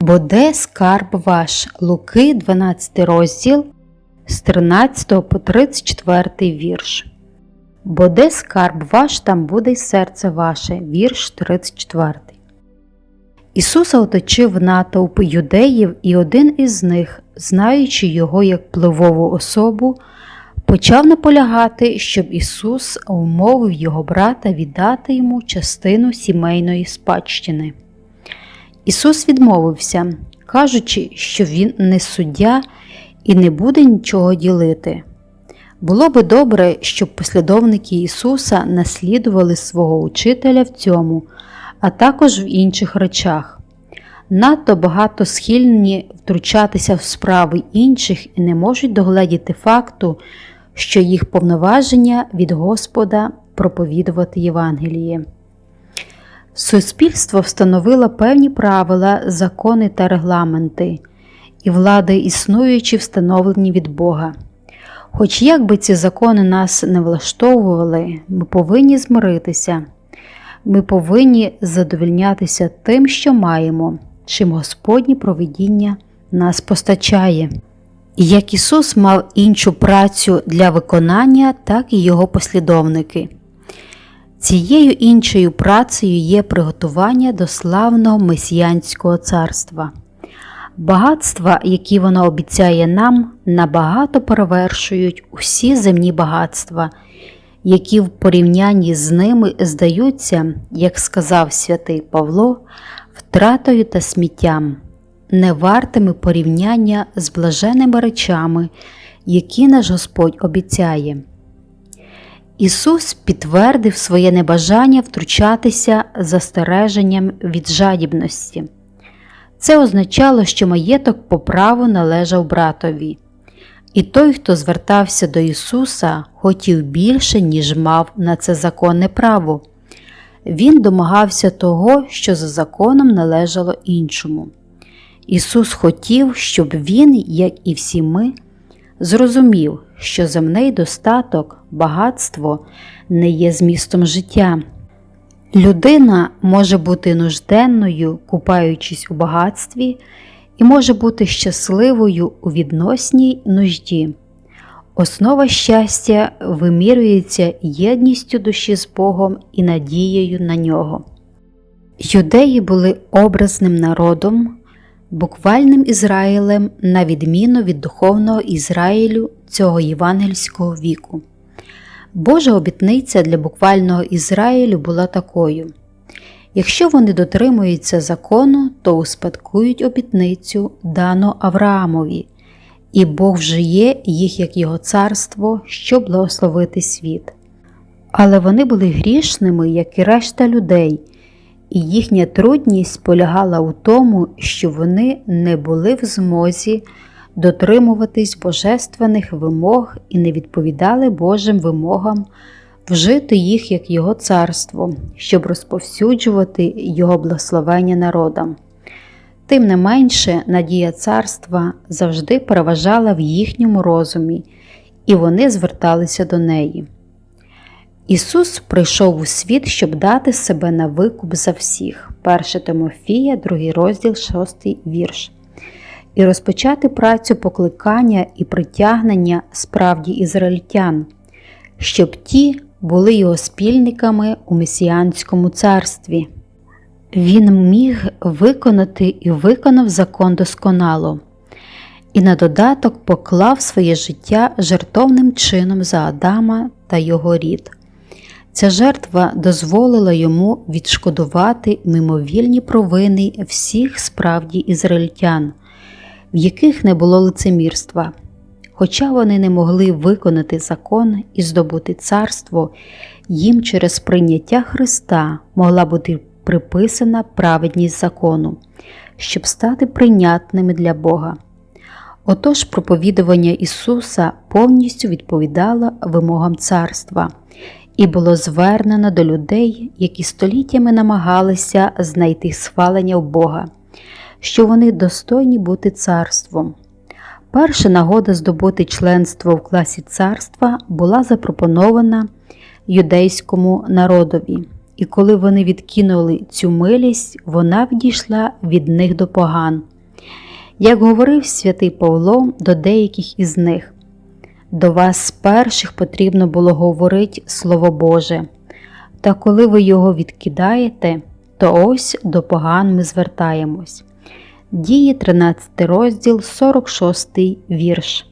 Бо де скарб ваш? Луки, 12 розділ з 13 по 34 вірш. Бо де скарб ваш, там буде й серце ваше. Вірш 34. Ісуса оточив натовп юдеїв, і один із них, знаючи його як пливову особу, почав наполягати, щоб Ісус умовив його брата віддати йому частину сімейної спадщини. Ісус відмовився, кажучи, що Він не суддя і не буде нічого ділити. Було би добре, щоб послідовники Ісуса наслідували свого учителя в цьому, а також в інших речах. Надто багато схильні втручатися в справи інших і не можуть догледіти факту, що їх повноваження від Господа проповідувати Євангеліє. Суспільство встановило певні правила, закони та регламенти, і влади існуючі встановлені від Бога. Хоч як би ці закони нас не влаштовували, ми повинні змиритися, ми повинні задовільнятися тим, що маємо, чим Господнє провидіння нас постачає. І як Ісус мав іншу працю для виконання, так і Його послідовники. Цією іншою працею є приготування до славного Месіянського царства. Багатства, які воно обіцяє нам, набагато перевершують усі земні багатства, які в порівнянні з ними здаються, як сказав святий Павло, втратою та сміттям, не вартими порівняння з блаженними речами, які наш Господь обіцяє. Ісус підтвердив своє небажання втручатися застереженням від жадібності. Це означало, що маєток по праву належав братові, і той, хто звертався до Ісуса, хотів більше, ніж мав на це законне право. Він домагався того, що за законом належало іншому. Ісус хотів, щоб Він, як і всі ми, зрозумів, що земний достаток, багатство не є змістом життя. Людина може бути нужденною, купаючись у багатстві, і може бути щасливою у відносній нужді. Основа щастя вимірюється єдністю душі з Богом і надією на нього. Юдеї були образним народом, буквальним Ізраїлем, на відміну від духовного Ізраїлю цього євангельського віку. Божа обітниця для буквального Ізраїлю була такою: якщо вони дотримуються закону, то успадкують обітницю дану Авраамові, і Бог вже є їх як Його царство, щоб благословити світ. Але вони були грішними, як і решта людей, і їхня трудність полягала у тому, що вони не були в змозі дотримуватись божественних вимог і не відповідали Божим вимогам, вжити їх як Його царство, щоб розповсюджувати Його благословення народам. Тим не менше, надія царства завжди переважала в їхньому розумі, і вони зверталися до неї. Ісус прийшов у світ, щоб дати себе на викуп за всіх. 1 Тимофія, 2 розділ, 6 вірш і розпочати працю покликання і притягнення справді ізраїльтян, щоб ті були його спільниками у месіанському царстві. Він міг виконати і виконав закон досконало, і на додаток поклав своє життя жертовним чином за Адама та його рід. Ця жертва дозволила йому відшкодувати мимовільні провини всіх справді ізраїльтян в яких не було лицемірства. Хоча вони не могли виконати закон і здобути царство, їм через прийняття Христа могла бути приписана праведність закону, щоб стати прийнятними для Бога. Отож, проповідування Ісуса повністю відповідало вимогам царства і було звернено до людей, які століттями намагалися знайти схвалення в Бога що вони достойні бути царством. Перша нагода здобути членство в класі царства була запропонована юдейському народові, і коли вони відкинули цю милість, вона відійшла від них до поган. Як говорив святий Павло до деяких із них, до вас перших потрібно було говорити Слово Боже, та коли ви його відкидаєте, то ось до поган ми звертаємось. Діє 13 розділ, 46 вірш.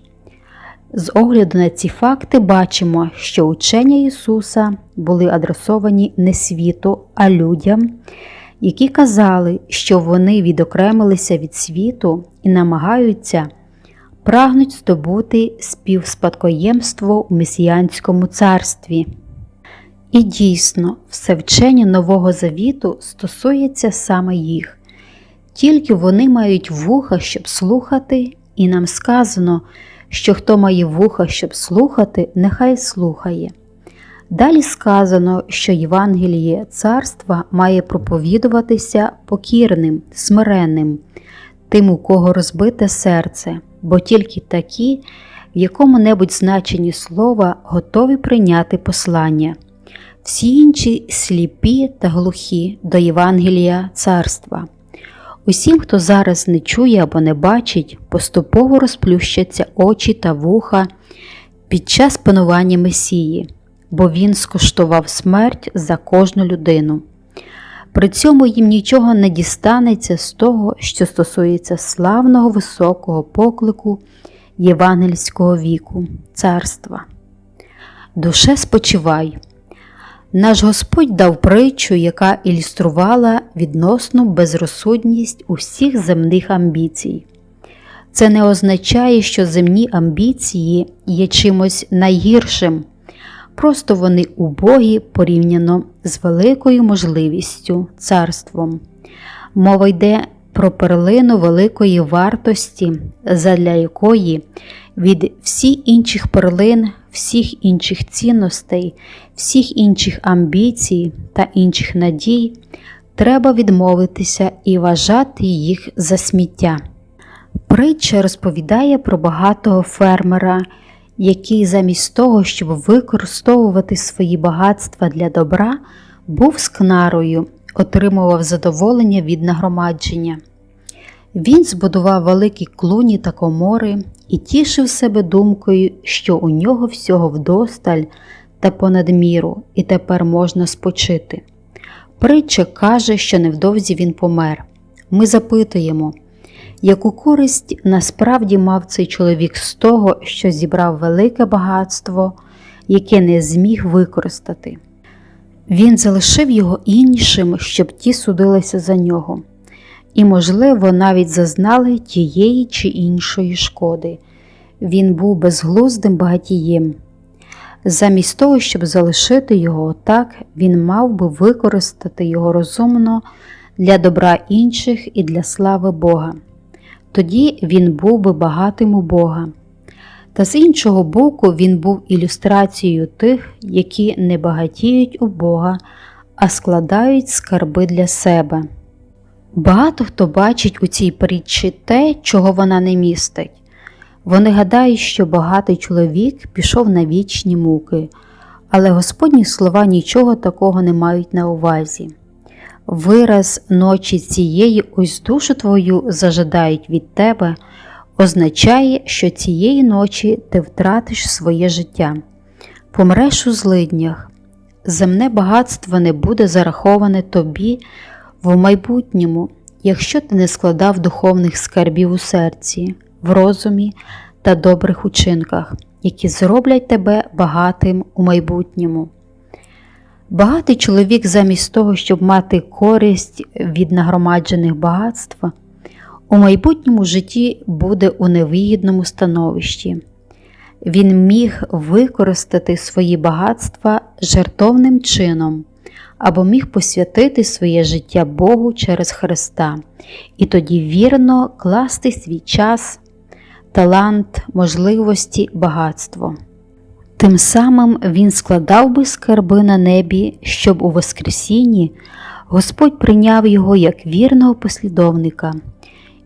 З огляду на ці факти бачимо, що учення Ісуса були адресовані не світу, а людям, які казали, що вони відокремилися від світу і намагаються прагнуть здобути співспадкоємство у месіянському царстві. І дійсно, все вчення Нового Завіту стосується саме їх, тільки вони мають вуха, щоб слухати, і нам сказано, що хто має вуха, щоб слухати, нехай слухає. Далі сказано, що Євангеліє царства має проповідуватися покірним, смиренним, тим, у кого розбите серце, бо тільки такі, в якому-небудь значенні слова готові прийняти послання, всі інші сліпі та глухі до Євангелія царства. Усім, хто зараз не чує або не бачить, поступово розплющаться очі та вуха під час панування Месії, бо Він скуштував смерть за кожну людину. При цьому їм нічого не дістанеться з того, що стосується славного високого поклику євангельського віку, царства. Душе спочивай. Наш Господь дав притчу, яка ілюструвала відносну безрозсудність усіх земних амбіцій. Це не означає, що земні амбіції є чимось найгіршим, просто вони убогі порівняно з великою можливістю царством. Мова йде про перлину великої вартості, задля якої від всіх інших перлин, всіх інших цінностей, всіх інших амбіцій та інших надій треба відмовитися і вважати їх за сміття. Притча розповідає про багатого фермера, який замість того, щоб використовувати свої багатства для добра, був скнарою, отримував задоволення від нагромадження. Він збудував великі клуні та комори і тішив себе думкою, що у нього всього вдосталь та понад міру, і тепер можна спочити. Притча каже, що невдовзі він помер. Ми запитуємо, яку користь насправді мав цей чоловік з того, що зібрав велике багатство, яке не зміг використати. Він залишив його іншим, щоб ті судилися за нього і, можливо, навіть зазнали тієї чи іншої шкоди. Він був безглуздим багатієм. Замість того, щоб залишити його так, він мав би використати його розумно для добра інших і для слави Бога. Тоді він був би багатим у Бога. Та з іншого боку, він був ілюстрацією тих, які не багатіють у Бога, а складають скарби для себе. Багато хто бачить у цій притчі те, чого вона не містить. Вони гадають, що багатий чоловік пішов на вічні муки, але Господні слова нічого такого не мають на увазі. Вираз ночі цієї ось душу твою зажадають від тебе, означає, що цієї ночі ти втратиш своє життя, помреш у злиднях, земне багатство не буде зараховане тобі в майбутньому, якщо ти не складав духовних скарбів у серці, в розумі та добрих учинках, які зроблять тебе багатим у майбутньому. Багатий чоловік, замість того, щоб мати користь від нагромаджених багатств, у майбутньому житті буде у невигідному становищі. Він міг використати свої багатства жертовним чином або міг посвятити своє життя Богу через Христа і тоді вірно класти свій час, талант, можливості, багатство. Тим самим він складав би скарби на небі, щоб у Воскресінні Господь прийняв його як вірного послідовника,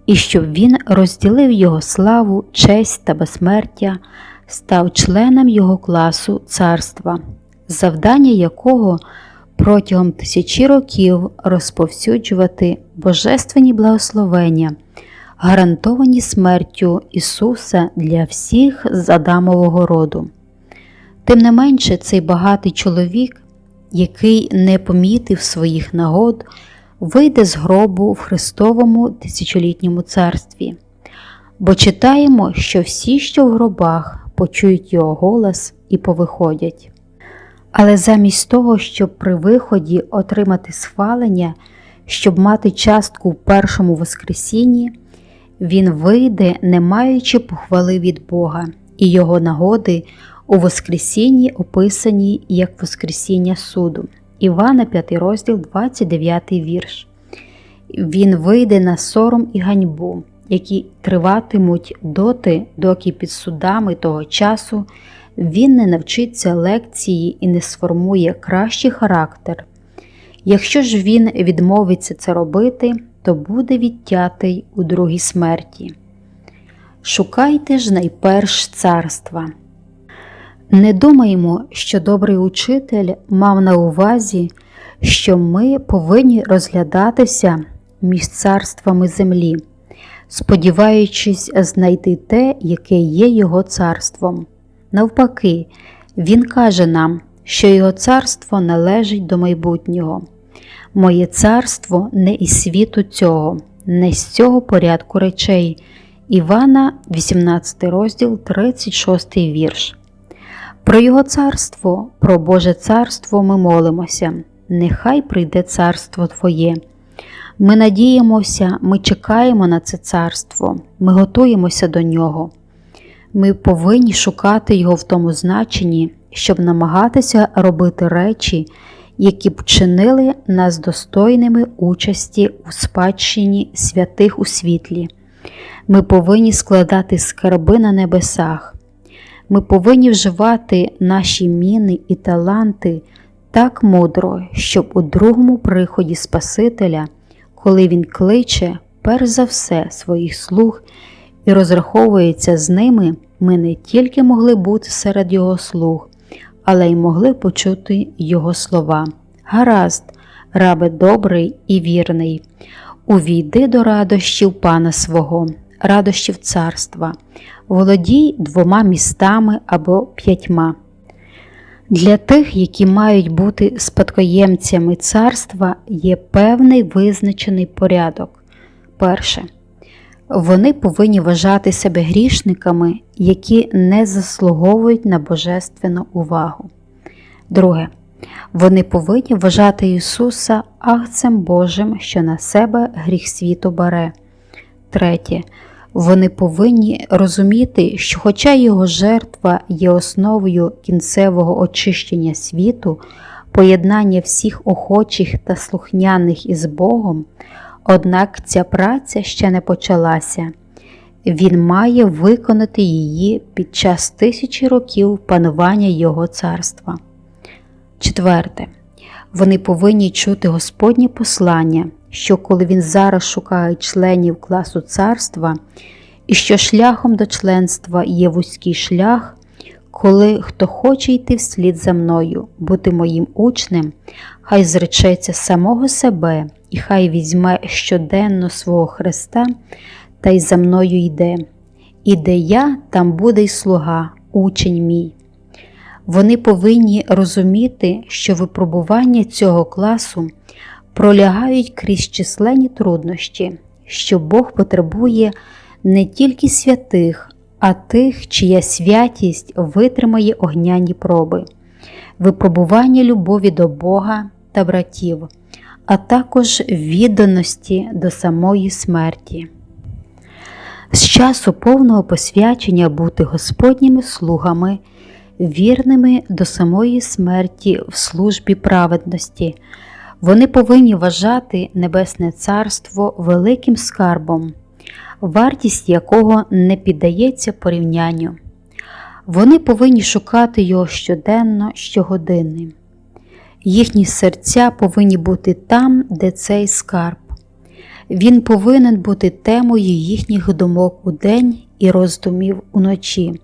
і щоб він розділив його славу, честь та безсмертя, став членом його класу царства, завдання якого протягом тисячі років розповсюджувати божественні благословення, гарантовані смертю Ісуса для всіх з Адамового роду. Тим не менше, цей багатий чоловік, який не помітив своїх нагод, вийде з гробу в Христовому тисячолітньому царстві. Бо читаємо, що всі, що в гробах, почують його голос і повиходять. Але замість того, щоб при виході отримати схвалення, щоб мати частку в першому Воскресінні, він вийде, не маючи похвали від Бога, і його нагоди у Воскресінні описані як Воскресіння суду. Івана 5 розділ, 29 вірш. Він вийде на сором і ганьбу, які триватимуть доти, доки під судами того часу він не навчиться лекції і не сформує кращий характер. Якщо ж він відмовиться це робити, то буде відтятий у другій смерті. Шукайте ж найперш царства. Не думаємо, що добрий учитель мав на увазі, що ми повинні розглядатися між царствами землі, сподіваючись знайти те, яке є його царством. Навпаки, Він каже нам, що Його царство належить до майбутнього. Моє царство не із світу цього, не з цього порядку речей. Івана, 18 розділ, 36 вірш. Про Його царство, про Боже царство ми молимося. Нехай прийде царство Твоє. Ми надіємося, ми чекаємо на це царство, ми готуємося до нього. Ми повинні шукати його в тому значенні, щоб намагатися робити речі, які б чинили нас достойними участі у спадщині святих у світлі. Ми повинні складати скарби на небесах. Ми повинні вживати наші міни і таланти так мудро, щоб у другому приході Спасителя, коли Він кличе, перш за все, своїх слуг і розраховується з ними, ми не тільки могли бути серед Його слуг, але й могли почути Його слова. Гаразд, рабе добрий і вірний, увійди до радощів пана свого, радощів царства, володій двома містами або п'ятьма. Для тих, які мають бути спадкоємцями царства, є певний визначений порядок. Перше. Вони повинні вважати себе грішниками, які не заслуговують на божественну увагу. Друге. Вони повинні вважати Ісуса Агцем Божим, що на себе гріх світу бере. Третє. Вони повинні розуміти, що, хоча його жертва є основою кінцевого очищення світу, поєднання всіх охочих та слухняних із Богом, однак ця праця ще не почалася. Він має виконати її під час тисячі років панування Його царства. Четверте. Вони повинні чути Господнє послання, що коли він зараз шукає членів класу царства, і що шляхом до членства є вузький шлях, коли хто хоче йти вслід за мною, бути моїм учнем, хай зречеться самого себе і хай візьме щоденно свого Христа та й за мною йде. І де я, там буде й слуга, учень мій. Вони повинні розуміти, що випробування цього класу пролягають крізь численні труднощі, що Бог потребує не тільки святих, а тих, чия святість витримає огняні проби, випробування любові до Бога та братів, а також відданості до самої смерті. З часу повного посвячення бути Господніми слугами, вірними до самої смерті в службі праведності. Вони повинні вважати Небесне Царство великим скарбом, вартість якого не піддається порівнянню. Вони повинні шукати його щоденно, щогодини. Їхні серця повинні бути там, де цей скарб. Він повинен бути темою їхніх думок у день і роздумів уночі.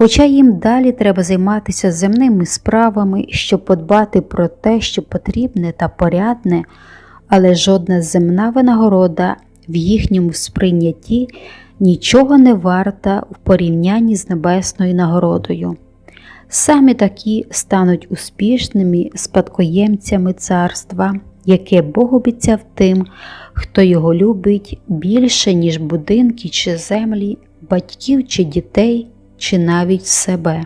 Хоча їм далі треба займатися земними справами, щоб подбати про те, що потрібне та порядне, але жодна земна винагорода в їхньому сприйнятті нічого не варта в порівнянні з небесною нагородою. Самі такі стануть успішними спадкоємцями царства, яке Бог обіцяв тим, хто його любить більше, ніж будинки чи землі, батьків чи дітей, чи навіть себе.